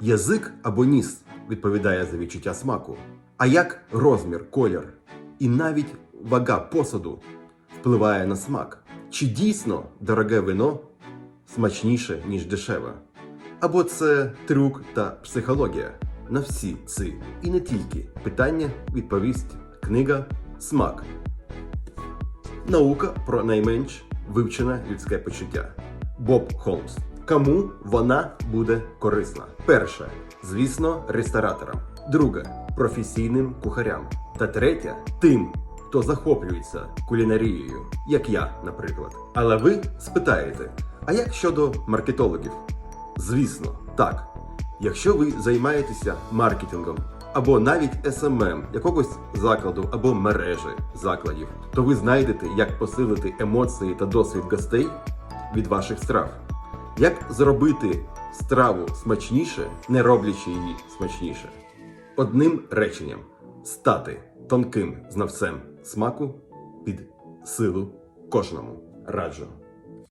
Язик або ніс відповідає за відчуття смаку. А як розмір, колір і навіть вага посуду впливає на смак? Чи дійсно дороге вино смачніше, ніж дешеве? Або це трюк та психологія? На всі ці і не тільки питання відповість книга Смак. Наука про найменш вивчене людське почуття. Боб Холмс. Кому вона буде корисна? Перше, звісно, рестораторам. Друге професійним кухарям. Та третє тим, хто захоплюється кулінарією, як я, наприклад. Але ви спитаєте: а як щодо маркетологів? Звісно, так. Якщо ви займаєтеся маркетингом або навіть SMM якогось закладу або мережі закладів, то ви знайдете, як посилити емоції та досвід гостей від ваших страв. Як зробити страву смачніше, не роблячи її смачніше? Одним реченням стати тонким знавцем смаку під силу кожному раджу.